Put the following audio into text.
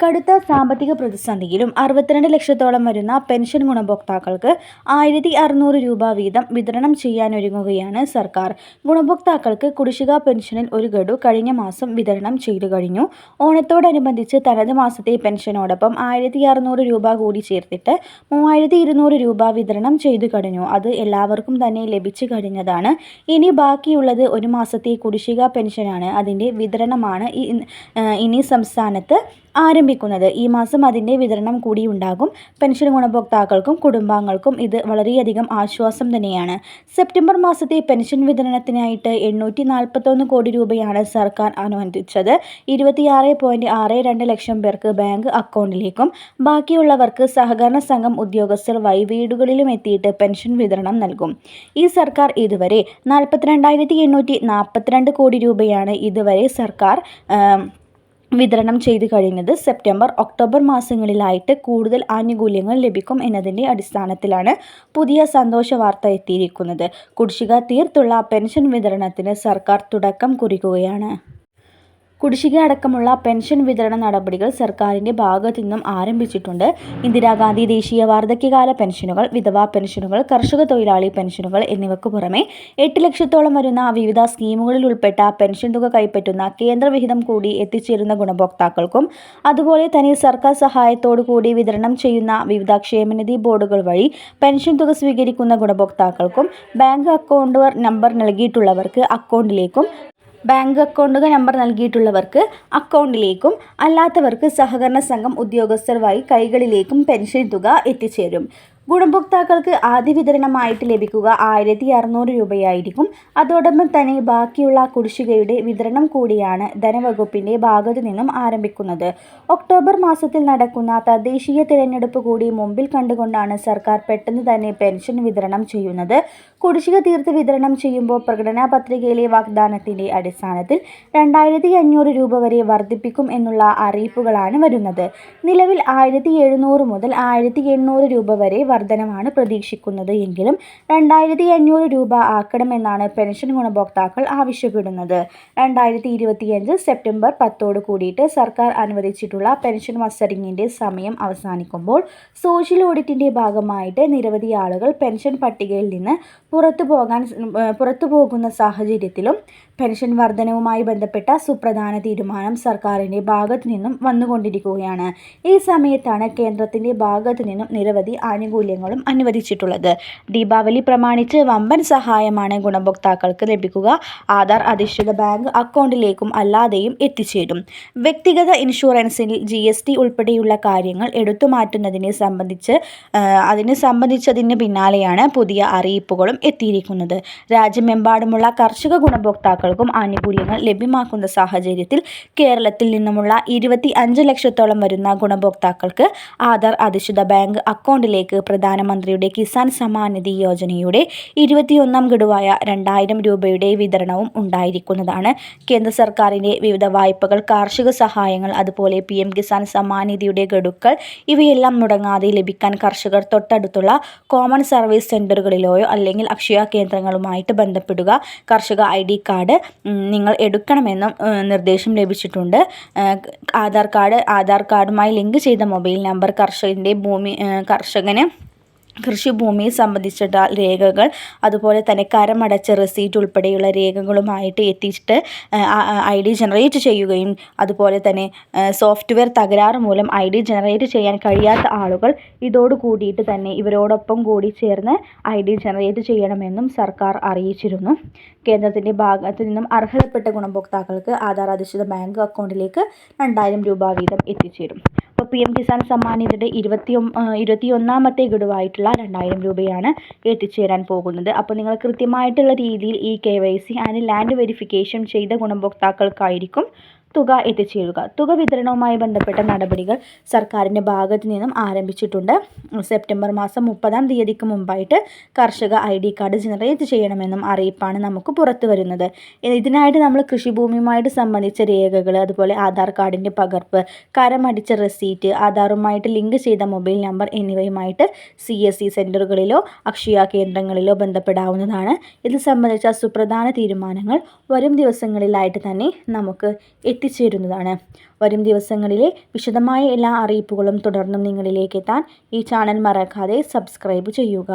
കടുത്ത സാമ്പത്തിക പ്രതിസന്ധിയിലും അറുപത്തിരണ്ട് ലക്ഷത്തോളം വരുന്ന പെൻഷൻ ഗുണഭോക്താക്കൾക്ക് ആയിരത്തി അറുന്നൂറ് രൂപ വീതം വിതരണം ചെയ്യാനൊരുങ്ങുകയാണ് സർക്കാർ. ഗുണഭോക്താക്കൾക്ക് കുടിശ്ശിക പെൻഷനിൽ ഒരു ഗഡു കഴിഞ്ഞ മാസം വിതരണം ചെയ്തു കഴിഞ്ഞു. ഓണത്തോടനുബന്ധിച്ച് തനത് മാസത്തെ പെൻഷനോടൊപ്പം ആയിരത്തി അറുന്നൂറ് രൂപ കൂടി ചേർത്തിട്ട് മൂവായിരത്തി ഇരുന്നൂറ് രൂപ വിതരണം ചെയ്തു കഴിഞ്ഞു. അത് എല്ലാവർക്കും തന്നെ ലഭിച്ചു കഴിഞ്ഞതാണ്. ഇനി ബാക്കിയുള്ളത് ഒരു മാസത്തെ കുടിശ്ശിക പെൻഷനാണ്. അതിന്റെ വിതരണമാണ് ഇനി സംസ്ഥാനത്ത് ആരംഭിക്കുന്നത്. ഈ മാസം അതിന്റെ വിതരണം കൂടി ഉണ്ടാകും. പെൻഷൻ ഗുണഭോക്താക്കൾക്കും കുടുംബാംഗങ്ങൾക്കും ഇത് വളരെയധികം ആശ്വാസം തന്നെയാണ്. സെപ്റ്റംബർ മാസത്തെ പെൻഷൻ വിതരണത്തിനായിട്ട് എണ്ണൂറ്റി നാൽപ്പത്തൊന്ന് കോടി രൂപയാണ് സർക്കാർ അനുവദിച്ചത്. ഇരുപത്തിയാറ് പോയിന്റ് ആറ് രണ്ട് ലക്ഷം പേർക്ക് ബാങ്ക് അക്കൗണ്ടിലേക്കും ബാക്കിയുള്ളവർക്ക് സഹകരണ സംഘം ഉദ്യോഗസ്ഥർ വഴി വീടുകളിലും എത്തിയിട്ട് പെൻഷൻ വിതരണം നൽകും. ഈ സർക്കാർ ഇതുവരെ നാൽപ്പത്തിരണ്ടായിരത്തി എണ്ണൂറ്റി നാൽപ്പത്തിരണ്ട് കോടി രൂപയാണ് ഇതുവരെ സർക്കാർ വിതരണം ചെയ്തു കഴിഞ്ഞത് സെപ്റ്റംബർ ഒക്ടോബർ മാസങ്ങളിലായിട്ട് കൂടുതൽ ആനുകൂല്യങ്ങൾ ലഭിക്കും എന്നതിന്റെ അടിസ്ഥാനത്തിലാണ് പുതിയ സന്തോഷ വാർത്ത എത്തിയിരിക്കുന്നത്. കുടിശ്ശിക തീർത്തുള്ള പെൻഷൻ വിതരണത്തിന് സർക്കാർ തുടക്കം കുറിക്കുകയാണ്. കുടിശ്ശിക അടക്കമുള്ള പെൻഷൻ വിതരണ നടപടികൾ സർക്കാരിന്റെ ഭാഗത്തു നിന്നും ആരംഭിച്ചിട്ടുണ്ട്. ഇന്ദിരാഗാന്ധി ദേശീയ വാർദ്ധക്യകാല പെൻഷനുകൾ വിധവാ പെൻഷനുകൾ കർഷക തൊഴിലാളി പെൻഷനുകൾ എന്നിവയ്ക്ക് പുറമെ എട്ട് ലക്ഷത്തോളം വരുന്ന വിവിധ സ്കീമുകളിൽ ഉൾപ്പെട്ട പെൻഷൻ തുക കൈപ്പറ്റുന്ന കേന്ദ്രവിഹിതം കൂടി എത്തിച്ചേരുന്ന ഗുണഭോക്താക്കൾക്കും അതുപോലെ തന്നെ സർക്കാർ സഹായത്തോടു കൂടി വിതരണം ചെയ്യുന്ന വിവിധ ക്ഷേമനിധി ബോർഡുകൾ വഴി പെൻഷൻ തുക സ്വീകരിക്കുന്ന ഗുണഭോക്താക്കൾക്കും ബാങ്ക് അക്കൗണ്ട് നമ്പർ നൽകിയിട്ടുള്ളവർക്ക് അക്കൗണ്ടിലേക്കും ബാങ്ക് അക്കൗണ്ട് നമ്പർ നൽകിയിട്ടുള്ളവർക്ക് അക്കൗണ്ടിലേക്കും അല്ലാത്തവർക്ക് സഹകരണ സംഘം ഉദ്യോഗസ്ഥർ വഴി കൈകളിലേക്കും പെൻഷൻ തുക എത്തിച്ചേരും. ഗുണഭോക്താക്കൾക്ക് ആദ്യ വിതരണമായിട്ട് ലഭിക്കുക ആയിരത്തി അറുന്നൂറ് രൂപയായിരിക്കും. അതോടൊപ്പം തന്നെ ബാക്കിയുള്ള കുടിശ്ശികയുടെ വിതരണം കൂടിയാണ് ധനവകുപ്പിന്റെ ഭാഗത്തു നിന്നും ആരംഭിക്കുന്നത്. ഒക്ടോബർ മാസത്തിൽ നടക്കുന്ന തദ്ദേശീയ തിരഞ്ഞെടുപ്പ് കൂടി മുമ്പിൽ കണ്ടുകൊണ്ടാണ് സർക്കാർ പെട്ടെന്ന് തന്നെ പെൻഷൻ വിതരണം ചെയ്യുന്നത്. കുടിശ്ശിക തീർത്ത് വിതരണം ചെയ്യുമ്പോൾ പ്രകടനാ പത്രികയിലെ വാഗ്ദാനത്തിന്റെ അടിസ്ഥാനത്തിൽ രണ്ടായിരത്തി അഞ്ഞൂറ് രൂപ വരെ വർദ്ധിപ്പിക്കും എന്നുള്ള അറിയിപ്പുകളാണ് വരുന്നത്. നിലവിൽ ആയിരത്തി എഴുന്നൂറ് മുതൽ ആയിരത്തി എണ്ണൂറ് രൂപ വരെ വർധനമാണ് പ്രതീക്ഷിക്കുന്നത് എങ്കിലും രണ്ടായിരത്തി അഞ്ഞൂറ് രൂപ ആക്കണമെന്നാണ് പെൻഷൻ ഗുണഭോക്താക്കൾ ആവശ്യപ്പെടുന്നത്. രണ്ടായിരത്തി ഇരുപത്തിയഞ്ച് സെപ്റ്റംബർ പത്തോട് കൂടിയിട്ട് സർക്കാർ അനുവദിച്ചിട്ടുള്ള പെൻഷൻ മസ്റ്ററിങ്ങിന്റെ സമയം അവസാനിക്കുമ്പോൾ സോഷ്യൽ ഓഡിറ്റിന്റെ ഭാഗമായിട്ട് നിരവധി ആളുകൾ പെൻഷൻ പട്ടികയിൽ നിന്ന് പുറത്തു പോകാൻ പുറത്തു പോകുന്ന സാഹചര്യത്തിലും പെൻഷൻ വർധനവുമായി ബന്ധപ്പെട്ട സുപ്രധാന തീരുമാനം സർക്കാരിന്റെ ഭാഗത്തു നിന്നും വന്നുകൊണ്ടിരിക്കുകയാണ്. ഈ സമയത്താണ് കേന്ദ്രത്തിന്റെ ഭാഗത്തു നിന്നും നിരവധി ആനുകൂല്യങ്ങളും അനുവദിച്ചിട്ടുള്ളത്. ദീപാവലി പ്രമാണിച്ച് വമ്പൻ സഹായമാണ് ഗുണഭോക്താക്കൾക്ക് ലഭിക്കുക. ആധാർ അധിഷ്ഠിത ബാങ്ക് അക്കൗണ്ടിലേക്കും അല്ലാതെയും എത്തിച്ചേരും. വ്യക്തിഗത ഇൻഷുറൻസിൽ ജി എസ് ടി ഉൾപ്പെടെയുള്ള കാര്യങ്ങൾ എടുത്തുമാറ്റുന്നതിനെ സംബന്ധിച്ച് അതിനെ സംബന്ധിച്ചതിന് പിന്നാലെയാണ് പുതിയ അറിയിപ്പുകളും എത്തിയിരിക്കുന്നത്. രാജ്യമെമ്പാടുമുള്ള കർഷക ഗുണഭോക്താക്കൾക്കും ആനുകൂല്യങ്ങൾ ലഭ്യമാക്കുന്ന സാഹചര്യത്തിൽ കേരളത്തിൽ നിന്നുമുള്ള ഇരുപത്തി അഞ്ച് ലക്ഷത്തോളം വരുന്ന ഗുണഭോക്താക്കൾക്ക് ആധാർ അധിഷ്ഠിത ബാങ്ക് അക്കൗണ്ടിലേക്ക് പ്രധാനമന്ത്രിയുടെ കിസാൻ സമ്മാനിധി യോജനയുടെ ഇരുപത്തിയൊന്നാം ഗഡുവായ രണ്ടായിരം രൂപയുടെ വിതരണവും ഉണ്ടായിരിക്കുന്നതാണ്. കേന്ദ്ര സർക്കാരിന്റെ വിവിധ വായ്പകൾ കാർഷിക സഹായങ്ങൾ അതുപോലെ പി എം കിസാൻ സമ്മാനിധിയുടെ ഗഡുക്കൾ ഇവയെല്ലാം മുടങ്ങാതെ ലഭിക്കാൻ കർഷകർ തൊട്ടടുത്തുള്ള കോമൺ സർവീസ് സെന്ററുകളിലോ അല്ലെങ്കിൽ അക്ഷയ കേന്ദ്രങ്ങളുമായിട്ട് ബന്ധപ്പെടുക. കർഷക ഐ ഡി കാർഡ് നിങ്ങൾ എടുക്കണമെന്നും നിർദ്ദേശം ലഭിച്ചിട്ടുണ്ട്. ആധാർ കാർഡ് ആധാർ കാർഡുമായി ലിങ്ക് ചെയ്ത മൊബൈൽ നമ്പർ കർഷകന്റെ ഭൂമി കർഷകന് കൃഷിഭൂമി സംബന്ധിച്ചിട്ട രേഖകൾ അതുപോലെ തന്നെ കരമടച്ച റെസീറ്റ് ഉൾപ്പെടെയുള്ള രേഖകളുമായിട്ട് എത്തിച്ചിട്ട് ഐ ഡി ജനറേറ്റ് ചെയ്യുകയും അതുപോലെ തന്നെ സോഫ്റ്റ്വെയർ തകരാറ് മൂലം ഐ ഡി ജനറേറ്റ് ചെയ്യാൻ കഴിയാത്ത ആളുകൾ ഇതോട് കൂടിയിട്ട് തന്നെ ഇവരോടൊപ്പം കൂടി ചേർന്ന് ഐ ഡി ജനറേറ്റ് ചെയ്യണമെന്നും സർക്കാർ അറിയിച്ചിരുന്നു. കേന്ദ്രത്തിന്റെ ഭാഗത്തു നിന്നും അർഹതപ്പെട്ട ഗുണഭോക്താക്കൾക്ക് ആധാർ അധിഷ്ഠിത ബാങ്ക് അക്കൗണ്ടിലേക്ക് രണ്ടായിരം രൂപ വീതം എത്തിച്ചേരും. അപ്പോൾ പി എം കിസാൻ സമ്മാൻ നിധിയുടെ ഇരുപത്തി ഇരുപത്തി ഒന്നാമത്തെ ഗഡുവായിട്ടുള്ള രണ്ടായിരം രൂപയാണ് എത്തിച്ചേരാൻ പോകുന്നത്. അപ്പോൾ നിങ്ങൾ കൃത്യമായിട്ടുള്ള രീതിയിൽ ഈ K Y C and land verification ചെയ്ത ഗുണഭോക്താക്കൾക്കായിരിക്കും തുക എത്തിച്ചേരുക. തുക വിതരണവുമായി ബന്ധപ്പെട്ട നടപടികൾ സർക്കാരിന്റെ ഭാഗത്തു നിന്നും ആരംഭിച്ചിട്ടുണ്ട്. സെപ്റ്റംബർ മാസം മുപ്പതാം തീയതിക്ക് മുമ്പായിട്ട് കർഷക ഐ ഡി കാർഡ് ജനറേറ്റ് ചെയ്യണമെന്നും അറിയിപ്പാണ് നമുക്ക് പുറത്തു വരുന്നത്. ഇതിനായിട്ട് നമ്മൾ കൃഷിഭൂമിയുമായിട്ട് സംബന്ധിച്ച രേഖകൾ അതുപോലെ ആധാർ കാർഡിന്റെ പകർപ്പ് കരമടിച്ച റെസീറ്റ് ആധാറുമായിട്ട് ലിങ്ക് ചെയ്ത മൊബൈൽ നമ്പർ എന്നിവയുമായിട്ട് സി എസ് സി സെന്ററുകളിലോ അക്ഷയ കേന്ദ്രങ്ങളിലോ ബന്ധപ്പെടാവുന്നതാണ്. ഇത് സംബന്ധിച്ച സുപ്രധാന തീരുമാനങ്ങൾ വരും ദിവസങ്ങളിലായിട്ട് തന്നെ നമുക്ക് എത്തിച്ചേരുന്നതാണ്. വരും ദിവസങ്ങളിലെ വിശദമായ എല്ലാ അറിയിപ്പുകളും തുടർന്നും നിങ്ങളിലേക്ക് എത്താൻ ഈ ചാനൽ മറക്കാതെ സബ്സ്ക്രൈബ് ചെയ്യുക.